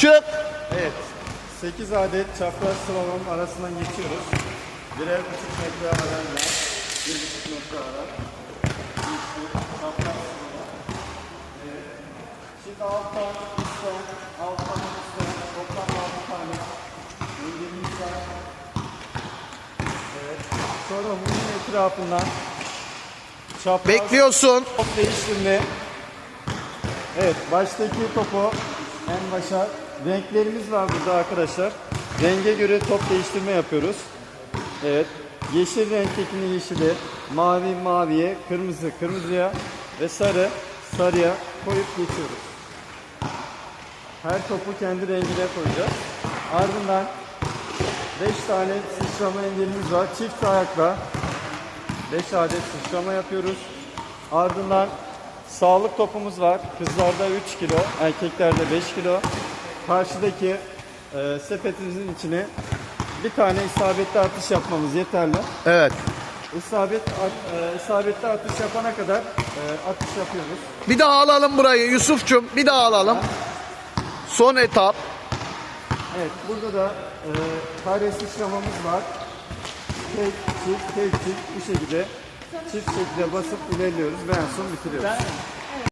Çık. Evet. 8 adet çapraz slalom arasından geçiyoruz. Birer buçuk metre arayla. Bir buçuk metre ara. Çapraz. Evet. Şimdi alttan, üstten, alttan, üstten. Toplam 6 tane. Var. Evet. Sonra bunun etrafından çapraz Bekliyorsun. top değiştirme. Evet, baştaki topu en başa renklerimiz var burada arkadaşlar. Renge göre top değiştirme yapıyoruz. Evet. Yeşil renktekini yeşile, mavi maviye, kırmızı kırmızıya ve sarı sarıya koyup geçiyoruz. Her topu kendi rengine koyacağız. Ardından 5 tane sıçrama engelimiz var. Çift ayakla 5 adet sıçrama yapıyoruz. Ardından sağlık topumuz var. Kızlarda 3 kilo, erkeklerde 5 kilo. Karşıdaki e, sepetimizin içine bir tane isabetli atış yapmamız yeterli. Evet. İsabet, at- e, isabetli atış yapana kadar e, atış yapıyoruz. Bir daha alalım burayı Yusuf'cum. Bir daha alalım. Son etap. Evet, burada da e, kare sıçramamız var. Tek çift, tek çift bu şekilde çift şekilde basıp ilerliyoruz ve en son bitiriyoruz.